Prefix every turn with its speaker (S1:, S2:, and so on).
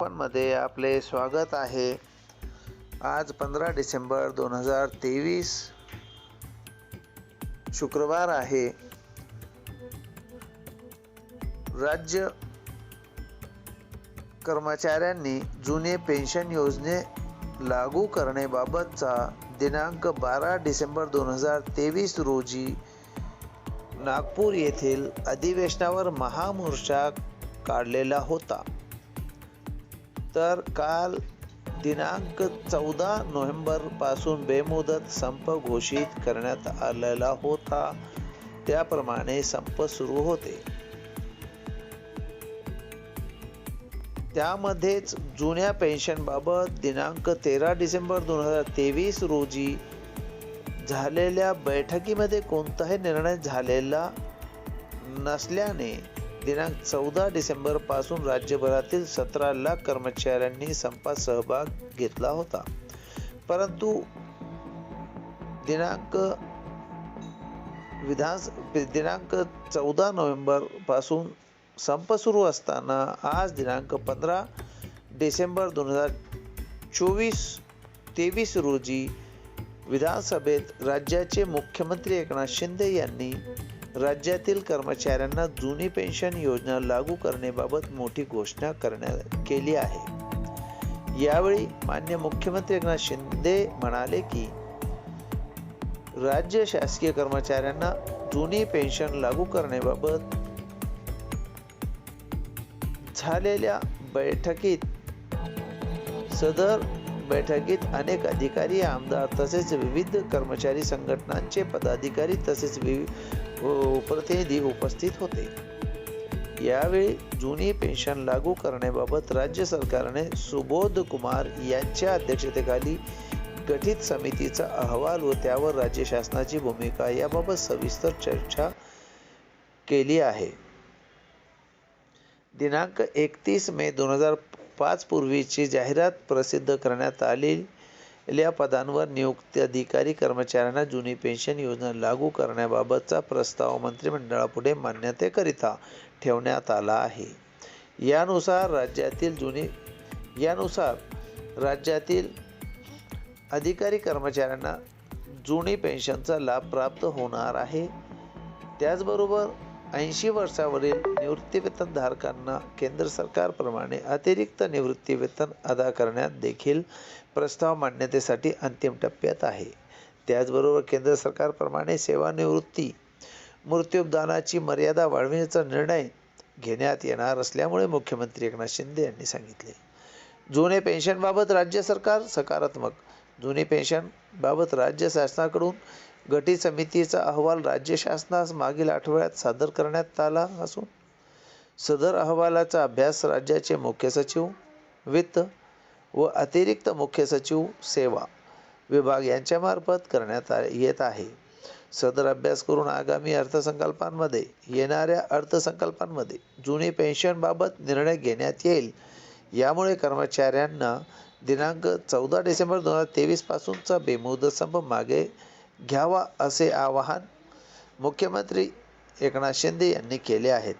S1: ओपनमध्ये आपले स्वागत आहे. आज पंधरा डिसेंबर दोन हजार तेवीस शुक्रवार आहे. राज्य कर्मचाऱ्यांनी जुने पेन्शन योजने लागू करण्याबाबतचा दिनांक बारा डिसेंबर दोन हजार तेवीस रोजी नागपूर येथील अधिवेशनावर महामोर्चा काढलेला होता. तर काल दिनांक चौदा नोव्हेंबरपासून बेमुदत संप घोषित करण्यात आलेला होता. त्याप्रमाणे संप सुरू होते. त्यामध्येच जुन्या पेन्शनबाबत दिनांक तेरा डिसेंबर दोन हजार तेवीस रोजी झालेल्या बैठकीमध्ये कोणताही निर्णय झालेला नसल्याने दिनांक चौदा डिसेंबरपासून राज्यभरातील सतरा लाख कर्मचाऱ्यांनी संपात सहभाग घेतला होता. परंतु दिनांक विधान दिनांक चौदा नोव्हेंबरपासून संप सुरू असताना आज दिनांक पंधरा डिसेंबर दोन हजार चोवीस तेवीस रोजी विधानसभेत राज्याचे मुख्यमंत्री एकनाथ शिंदे यांनी राज्यातील कर्मचाऱ्यांना जुनी पेन्शन योजना लागू करण्याबाबत मोठी घोषणा करण्यात केली आहे. यावेळी मान्य मुख्यमंत्री एकनाथ शिंदे म्हणाले की राज्य शासकीय कर्मचाऱ्यांना जुनी पेन्शन लागू करण्याबाबत झालेल्या बैठकीत सदर बैठकीत अनेक अधिकारी आमदार तसेच विविध कर्मचारी संघटनांचे पदाधिकारी तसेच प्रतिनिधी उपस्थित होते. यावेळी जुनी पेन्शन लागू करण्याबाबत राज्य सरकारने सुबोध कुमार यांच्या अध्यक्षतेखाली गठीत समितीचा अहवाल व त्यावर राज्य शासनाची भूमिका याबाबत सविस्तर चर्चा केली आहे. दिनांक एकतीस मे दोन हजार पाच पूर्वीची जाहिरात प्रसिद्ध करण्यात आलेल्या पदांवर नियुक्त अधिकारी कर्मचाऱ्यांना जुनी पेन्शन योजना लागू करण्याबाबतचा प्रस्ताव मंत्रिमंडळापुढे मान्यतेकरिता ठेवण्यात आला आहे. यानुसार राज्यातील जुनी यानुसार राज्यातील अधिकारी कर्मचाऱ्यांना जुनी पेन्शनचा लाभ प्राप्त होणार आहे. त्याचबरोबर ऐंशी वर्षावरील निवृत्तीवेतन धारकांना केंद्र सरकारप्रमाणे अतिरिक्त निवृत्तीवेतन अदा करण्यात देखील प्रस्ताव मान्यतेसाठी अंतिम टप्प्यात आहे. त्याचबरोबर केंद्र सरकारप्रमाणे सेवानिवृत्ती मृत्यूदानाची मर्यादा वाढविण्याचा निर्णय घेण्यात येणार असल्यामुळे मुख्यमंत्री एकनाथ शिंदे यांनी सांगितले. जुने पेन्शनबाबत राज्य सरकार सकारात्मक जुनी पेन्शनबाबत राज्य शासनाकडून गठीत समितीचा अहवाल राज्य शासनास मागील आठवड्यात सादर करण्यात आला असून सदर अहवालाचा अभ्यास राज्याचे मुख्य सचिव वित्त व अतिरिक्त मुख्य सचिव सेवा विभाग यांच्यामार्फत करण्यात आ येत आहे. सदर अभ्यास करून आगामी अर्थसंकल्पांमध्ये येणाऱ्या अर्थसंकल्पांमध्ये जुनी पेन्शनबाबत निर्णय घेण्यात येईल. यामुळे कर्मचाऱ्यांना दिनांक चौदा डिसेंबर दोन हजार तेवीसपासूनचा बेमुदत संप मागे घ्यावा असे आवाहन मुख्यमंत्री एकनाथ शिंदे यांनी केले आहेत.